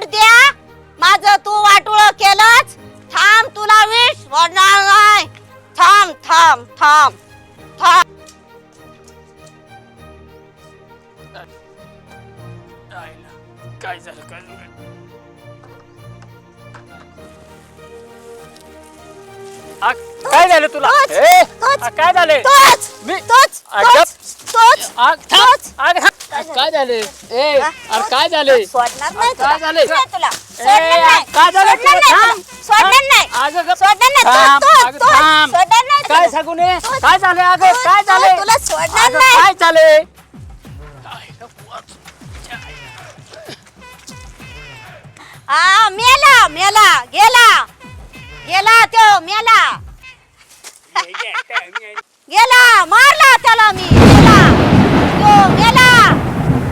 मुडद्या माझ तू वाटुळ केलंच? थांब तुला विष वडणार नाही. थांब थांब थांब. थांब. काय झालं काय काय झालं तुला? तोच, तोच, काय झालं तोच मी- तोच आ, तोच. तोच काय झाले ए? अरे काय झाले सोडणार नाही काय तुला सोडणार नाही. झालं सोडणार? नाही अगं. सोडणार नाही. सोडणार नाही काय तुला. सांगू नये तोच. काय झाले अगं काय झाले तुला सोडणार अगं, नाही. काय झाले आ मेला मेला गेला गेला तो मेला गेला मारला त्याला मी गेला तो मेला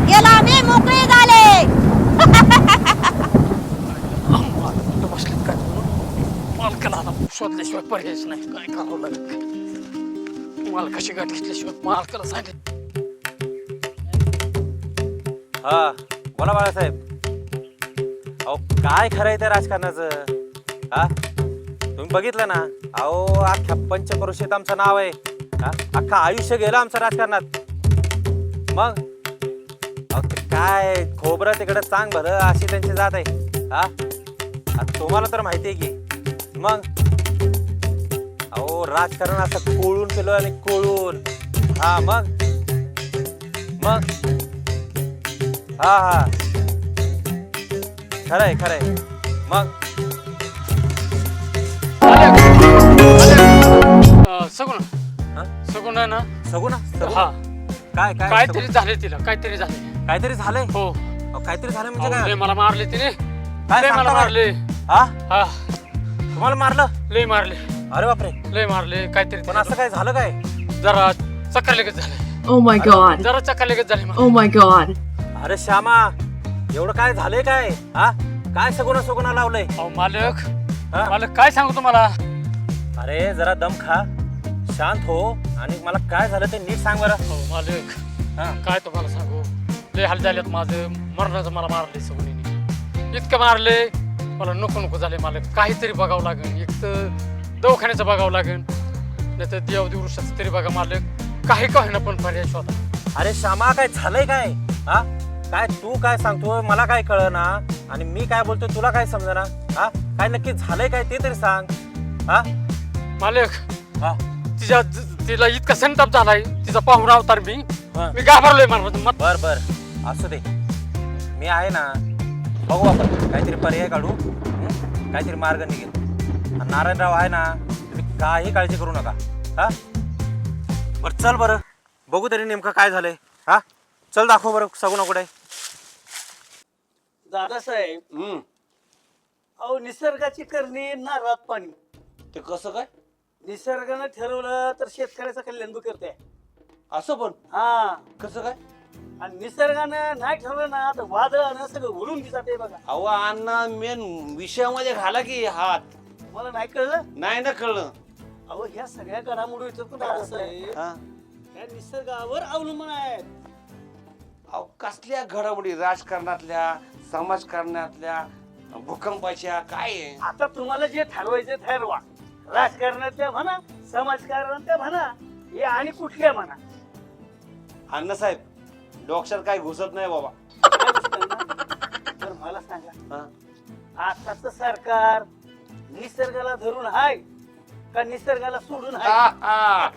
गेला मी मोकळी झाले बसलेत काय मालकाला आता शोधल्याशिवाय पर्यायच नाही काय करावं लागेल. मालकाशी गाठ घेतल्याशिवाय मालकाला सांगितलं. हा बोला बाळासाहेब. अहो काय खरं आहे त्या राजकारणाचं? हा? तुम्ही बघितलं ना? अहो अख्ख्या पंचक्रोशीत आमचं नाव आहे. हा? अख्खं आयुष्य गेलं आमचं राजकारणात. मग? अहो ते काय खोबरं तिकडं चांग भलं अशी त्यांची जात आहे. हा? आता तुम्हाला तर माहिती आहे की. मग? अहो राजकारण असं कोळून केलं आणि कोळून. हा मग? मग? हा हा. खरंय खरंय. मग? सगुण. हा? सगुण आहे ना? सगू ना सगू हा. काय काय काहीतरी सगू? झाले तिला काहीतरी झाले काहीतरी झालंय? हो. अहो, काहीतरी झालं म्हणजे अहो, लय काय मला मारले तिने. काय लय मला काय? मारले. हा? हा. तुम्हाला मारलं? लय मारले. अरे बापरे. लय मारले काहीतरी पण असं काय झालं काय? जरा चक्कर लगेच झाले. Oh my god. जरा चक्कर लगेच झाले मला. Oh my god. अरे श्यामा एवढं काय झालंय काय? हा? काय सगुना सगुना लावलंय? अहो मालक हा? मालक काय सांगू तुम्हाला? अरे जरा दम खा शांत हो आणि मला काय झालं ते नीट सांग बरं. अहो मालक हा? काय तुम्हाला सांगू? लय हाल झालेत माझं मरणाचं मला मारले सगळीने इतकं मारले मला नको नको झाले मला काहीतरी बघावं लागेल. एक तर दवाखान्याचं बघावं लागेल. नाही तर देव दिवसाचं तरी बघा मालक. काही का होईना पण पर्याय शोधा. अरे श्यामा काय झालंय काय? हा? काय तू काय सांगतोय? मला काय कळ ना आणि मी काय बोलतोय तुला काय समजना? हा? काय नक्की झालंय काय ते तरी सांग. हा? मालक हा. तिच्या तिला इतका संताप झालाय. तिचा पाहुणा अवतार मी. हा. मी घाबरलोय मला मत. बर बर. असू दे. मी आहे ना बघू आपण. काहीतरी पर्याय काढू. हं? काहीतरी मार्ग निघेल. आणि नारायणराव आहे ना तुम्ही काही काळजी करू नका. हा? बरं चल बरं. बघू तरी नेमकं काय झालंय. हा? चल दाखव बरं सगू कुठे दादासाहेब अहो निसर्गाची करणी नारळात पाणी. ते कसं काय? निसर्गानं ठरवलं तर शेतकऱ्याचं कल्याण बी करते असं पण? हा. कसं काय? आणि निसर्गानं नाही ठरवलं ना तर वादळानं सगळं उडून जाते बघा. अहो अण्णा मेन विषयामध्ये घाला की हात. मला नाही कळलं? नाही ना कळलं. अहो ह्या सगळ्या घडामोडी होत्या पण दादासाहेब हा. ह्या निसर्गावर अवलंबून आहेत. अहो कसल्या घडामोडी? राजकारणातल्या समाजकारणातल्या भूकंपाच्या काय आहे? आता तुम्हाला जे ठरवायचे ठरवा. राजकारणातल्या म्हणा समाजकारणातल्या म्हणा हे आणि कुठल्या म्हणा. अण्णासाहेब डोक्यात काय घुसत नाही बाबा. काय गोष्ट आहे ना? तर मला सांगा. हा? आताच सरकार निसर्गाला धरून हाय का निसर्गाला सोडून हाय?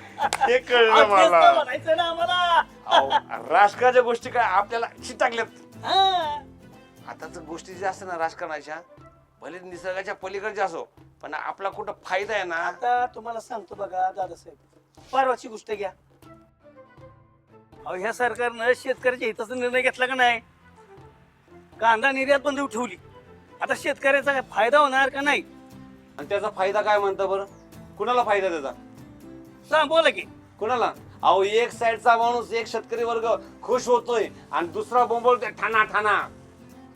हे कळलं तर मला. म्हणायचं ना आम्हाला. अहो, राजकारणाच्या गोष्टी काय आपल्याला शिटाकल्यात हा. आताच गोष्टी ज्या असतात ना राजकारणाच्या भले निसर्गाच्या पलीकडच्या असो पण आपला कुठं फायदा आहे ना? आता तुम्हाला सांगतो बघा दादासाहेब परवाची गोष्ट घ्या. अहो ह्या सरकारनं शेतकऱ्याच्या हिताचा निर्णय घेतला का नाही? कांदा निर्यात बंद ठेवली. आता शेतकऱ्याचा काय फायदा होणार का नाही? आणि त्याचा फायदा काय म्हणतं बरं? कुणाला फायदा त्याचा? सांग बोला की. कुणाला? अहो एक साईडचा माणूस एक शेतकरी वर्ग खुश होतोय आणि दुसरा बोंबलतोय ठाणा ठाणा.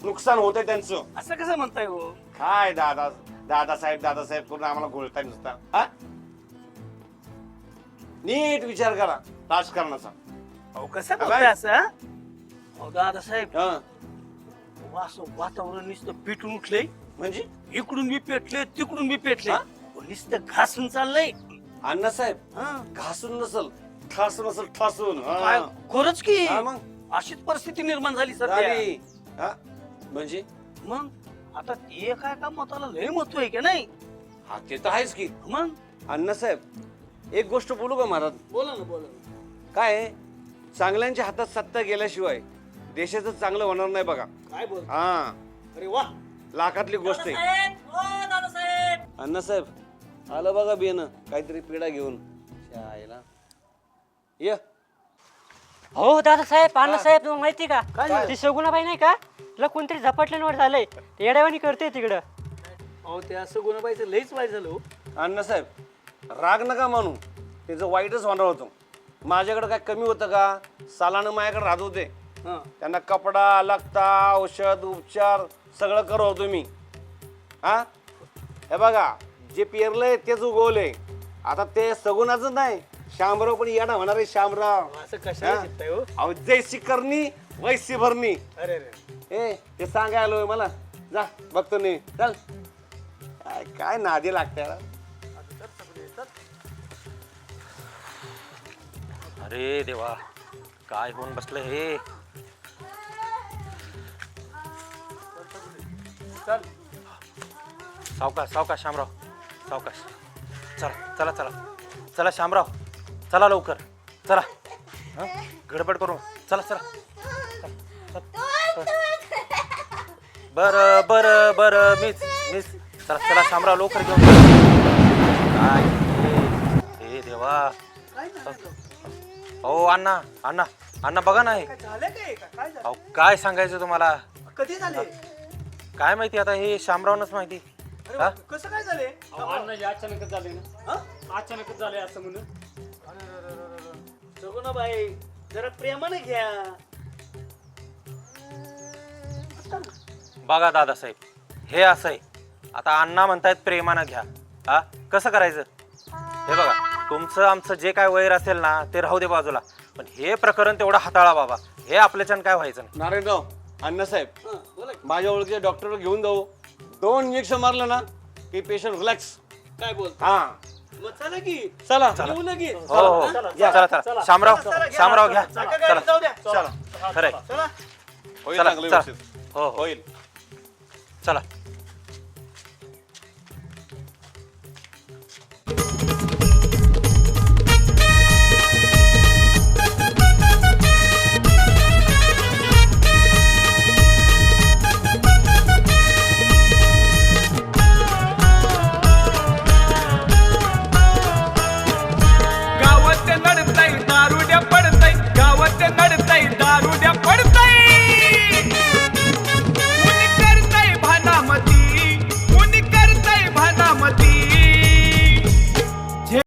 नुकसान होतंय त्यांचं. असं कसं म्हणताय हो? काय दादा दादासाहेब दादासाहेब करून आम्हाला गोळताय नुसता. हा? नीट विचार करा राजकारणाचा. अहो कसं बोलताय असं हा? अहो दादासाहेब हा असं वातावरण नुसतं पेटून उठलंय. म्हणजे इकडून बी पेटले तिकडून बी पेटले. हा? अहो, नुसतं घासून चाललंय. अण्णासाहेब हा. घासून नसल ठासून नसल ठासून हा. काय खरंच की? हा मग? अशीच परिस्थिती निर्माण झाली सध्या. झाली. हा? म्हणजे? मग? आता ते काय का मताला लय महत्त्व आहे की नाही? हा ते तर आहेच की. मग? अण्णासाहेब एक गोष्ट बोलू का महाराज? बोला ना बोला ना. काय आहे? चांगल्यांच्या हातात सत्ता गेल्याशिवाय देशाचं चांगलं होणार नाही बघा. काय बोल? हा. अरे वा. लाखातली गोष्ट आहे. अण्णासाहेब आलं बघा बियाणं काहीतरी पिढा घेऊन. शाळेला ये. हो दादासाहेब अण्णासाहेब तुम्हाला माहिती का? काय? ती सगुणाबाई नाही का? तिला कोणतरी झपाटल्यावर झालंय. ते येड्यावानी करते तिकडं. अहो ते असं गुणाबाईचं लईच वाईट झालं हो. अण्णासाहेब राग नका मानू. त्याचं वाईटच होणार होतं. माझ्याकडे काय कमी होतं का? सालानं माझ्याकडे राहत होते. हा. त्यांना कपडा लागता औषध उपचार सगळं करत होतो मी हा? हे बघा जे पेरलंय तेच उगवलंय. आता ते सगुणाचं नाही शामराव पण येणार होणार आहे शामराव. असं कशाला हा? शिकताय हो? अहो जैसी करणी वैसी भरणी. अरे अरे ए ते सांगाय आलोय मला. जा बघतो नाही चल. काय काय नादी लागते. अरे देवा काय होऊन बसलं हे? सावकाश सावकाश शामराव. सावकाश. चला चला चला. चला शामराव. चला लवकर. चला. हं? गडबड करू. चला चला. बर बर बर. मीच मीच. चला चला शामराव लवकर घेऊन. काय हे? हे देवा. हो अण्णा अण्णा अण्णा बघा ना हे. झालं काय? का? काय झालं? अहो काय सांगायचं तुम्हाला? कधी झाले? काय माहिती आता हे शामरावनच माहिती. अरे हा? कसं काय झाले? हे अचानकच झाले ना? अचानकच झाले असं म्हणून. सगुणाबाई जरा प्रेमाने घ्या. बघा दादासाहेब हे असं आहे. आता अण्णा म्हणतायत प्रेमानं घ्या. हा? कसं करायचं? हे बघा तुमचं आमचं जे काय वैर असेल ना ते राहू दे बाजूला. पण हे प्रकरण तेवढं हाताळा बाबा. हे आपल्याच्यानं काय व्हायचं नाही. नारायणराव अण्णासाहेब हा. माझ्या ओळखीच्या डॉक्टर घेऊन जाऊ. दोन इंजेक्शन मारलं ना की पेशंट रिलॅक्स काय बोल हा. मग चला की. चला. येऊ लगेच. हो हो. चला. चला शामराव शामराव घ्या. चला. गाडीत जाऊ द्या. चला. खरंय चला. होईल चला चांगलं चला. व्यवस्थित हो हो. होईल. चला.